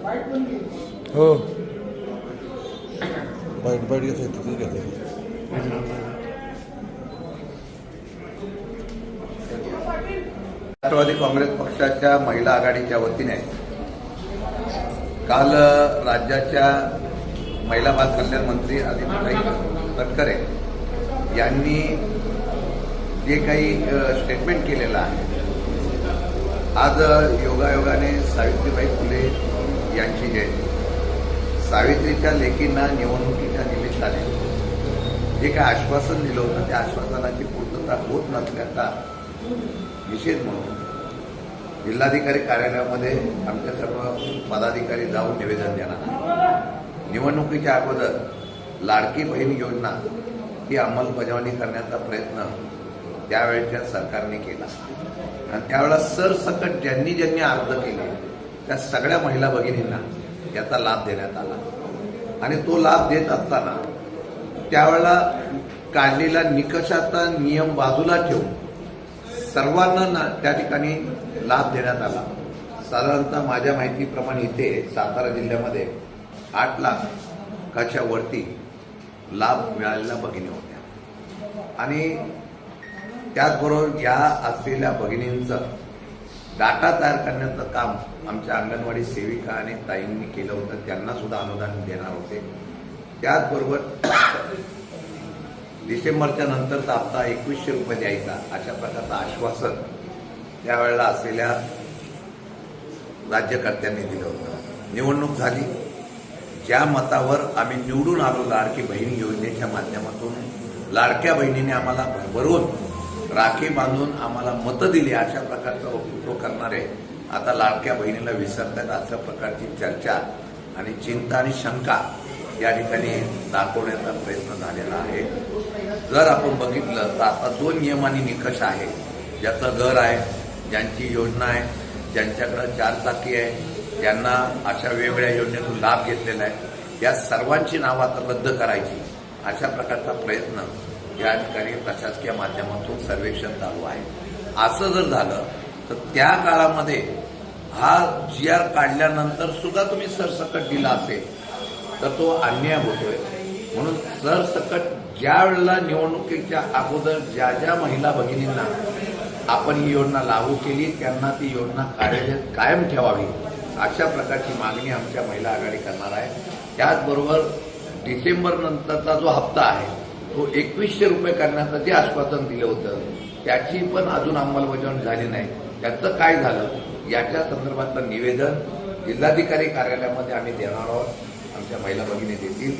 हो. Bite bite घेता येते तिथेच घेता येते राष्ट्रवादी काँग्रेस पक्षाच्या महिला आघाडीच्या वतीने काल राज्याच्या महिला बाल कल्याण मंत्री आदित्यताई तटकरे यांनी जे काही स्टेटमेंट केलेलं आहे आज योगायोगाने सावित्रीबाई फुले यांची जयंती सावित्रीच्या लेकींना निवडणुकीच्या निमित्ताने जे काय आश्वासन दिलं होतं त्या आश्वासनाची पूर्तता होत नसल्याचा निषेध म्हणून जिल्हाधिकारी कार्यालयामध्ये आमच्या सर्व पदाधिकारी जाऊन निवेदन देणार निवडणुकीच्या अगोदर लाडकी बहीण योजना ही अंमलबजावणी करण्याचा प्रयत्न त्यावेळेच्या सरकारने केला. आणि त्यावेळेला सरसकट ज्यांनी ज्यांनी अर्ज केले त्या सगळ्या महिला भगिनींना याचा लाभ देण्यात आला. आणि तो लाभ देत असताना त्यावेळेला काढलेला निकषाचा नियम बाजूला ठेवून सर्वांना ना त्या ठिकाणी लाभ देण्यात आला. साधारणतः माझ्या माहितीप्रमाणे इथे सातारा जिल्ह्यामध्ये आठ लाखाच्या वरती लाभ मिळालेल्या भगिनी होत्या. आणि त्याचबरोबर या असलेल्या भगिनींचं डाटा तयार करण्याचं काम आमच्या अंगणवाडी सेविका आणि ताईंनी केलं होतं. त्यांना सुद्धा अनुदान देणार होते. त्याचबरोबर डिसेंबरच्या नंतरचा हप्ता एकवीसशे रुपये द्यायचा अशा प्रकारचं आश्वासन त्यावेळेला असलेल्या राज्यकर्त्यांनी दिलं होतं. निवडणूक झाली. ज्या मतावर आम्ही निवडून आलो लाडकी बहिणी योजनेच्या माध्यमातून लाडक्या बहिणीने आम्हाला भरभरून राखी बांधून आम्हाला मतं दिली अशा प्रकारचं वक्तृत्व करणारे. आता लाडक्या बहिणीला विसरतात अशा प्रकारची चर्चा आणि चिंता आणि शंका या ठिकाणी दाखवण्याचा प्रयत्न झालेला आहे. जर आपण बघितलं तर आता दोन नियम आणि निकष आहे ज्याचं घर आहे ज्यांची योजना आहे ज्यांच्याकडं चार चाकी आहे त्यांना अशा वेगवेगळ्या योजनेतून लाभ घेतलेला आहे या सर्वांची नावं आता रद्द करायची अशा प्रकारचा प्रयत्न या ठिकाणी प्रशासकीय माध्यमातून सर्वेक्षण चालू आहे. असं जर झालं तर त्या काळामध्ये हा जी आर काढल्यानंतर सुद्धा तुम्ही सरसकट दिला असेल तर तो अन्याय होतोय. म्हणून सरसकट ज्या वेळेला निवडणुकीच्या अगोदर ज्या ज्या महिला भगिनींना आपण ही योजना लागू केली त्यांना ती योजना कार्यरत कायम ठेवावी अशा प्रकारची मागणी आमच्या महिला आघाडी करणार आहे. त्याचबरोबर डिसेंबर नंतरचा जो हप्ता आहे तो एकवीसशे रुपये करण्याचं जे आश्वासन दिलं होतं त्याची पण अजून अंमलबजावणी झाली नाही. त्याचं काय झालं? याच्या संदर्भातलं निवेदन जिल्हाधिकारी कार्यालयामध्ये आम्ही देणार आहोत. आमच्या महिला भगिनी देतील.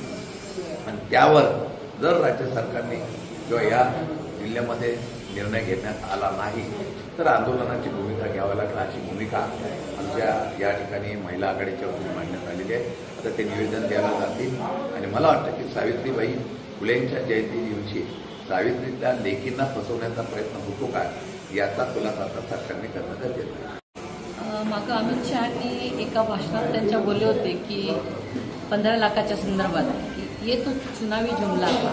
आणि त्यावर जर राज्य सरकारने किंवा या जिल्ह्यामध्ये निर्णय घेण्यात आला नाही तर आंदोलनाची भूमिका घ्यावी लागेल अशी भूमिका आमच्या या ठिकाणी महिला आघाडीच्या वतीने मांडण्यात आलेली आहे. आता ते निवेदन द्यायला जातील. आणि मला वाटतं की सावित्रीबाई फुलेंच्या जयंती दिवशी सावित्रीतल्या लेखींना फसवण्याचा प्रयत्न होतो का याचा खुलासा आता सरकारने करणं गरजेचं आहे. मागं अमित शहानी एका भाषणात त्यांच्या बोलले होते की पंधरा लाखाच्या संदर्भात की ये तो चुनावी जुमला का?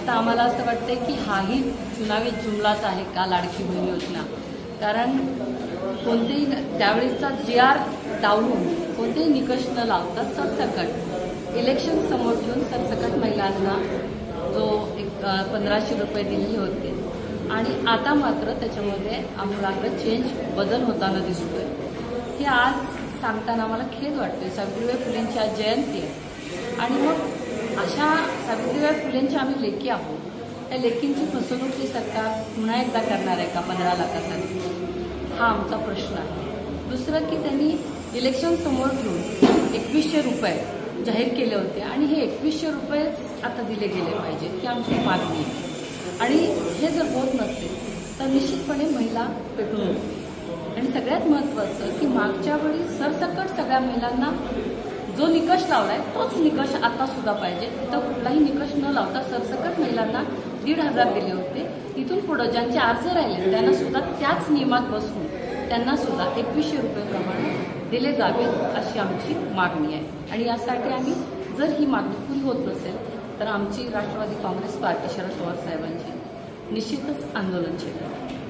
आता आम्हाला असं वाटतंय की हाही चुनावी जुमलाच आहे का लाडकी बहीण योजना? कारण कोणतेही त्यावेळेसचा जी आर डावलून कोणतेही निकष न लावतात सरसकट इलेक्शन समोर ठेवून सरसकट महिलांना जो एक पंधराशे रुपये दिले होते. आणि आता मात्र त्याच्यामध्ये आम्हाला चेंज बदल होताना दिसतोय. हे आज सांगताना आम्हाला खेद वाटतोय. सावित्रीबाई फुलेंची आज जयंती आहे. आणि मग अशा सावित्रीबाई फुलेंच्या आम्ही लेखी आहोत. त्या लेखींची फसवणूक ही सरकार पुन्हा एकदा करणार आहे का? पंधरा लाखासाठी. हा आमचा प्रश्न आहे. दुसरं की त्यांनी इलेक्शन समोर ठेवून एकवीसशे रुपये जाहीर केले होते. आणि हे एकवीसशे रुपयेच आता दिले गेले पाहिजेत ही आमची मागणी आहे. आणि हे जर होत नसेल तर निश्चितपणे महिला पेटून उठतील आणि सगळ्यात महत्त्वाचं की मागच्या वेळी सरसकट सगळ्या महिलांना जो निकष लावलाय तोच निकष आता सुद्धा पाहिजे. तिथं कुठलाही निकष न लावता सरसकट महिलांना दीड हजार दिले होते. इथून पुढं ज्यांचे अर्ज राहिले त्यांना सुद्धा त्याच नियमात बसून त्यांना सुद्धा एकवीसशे रुपये प्रमाणे दिले जावेत अशी आमची मागणी आहे. आणि यासाठी आम्ही जर ही मागणी पुरी होत नसेल तर आमची राष्ट्रवादी काँग्रेस पार्टी शरद पवार साहेबांची निश्चितच आंदोलन छेडेल.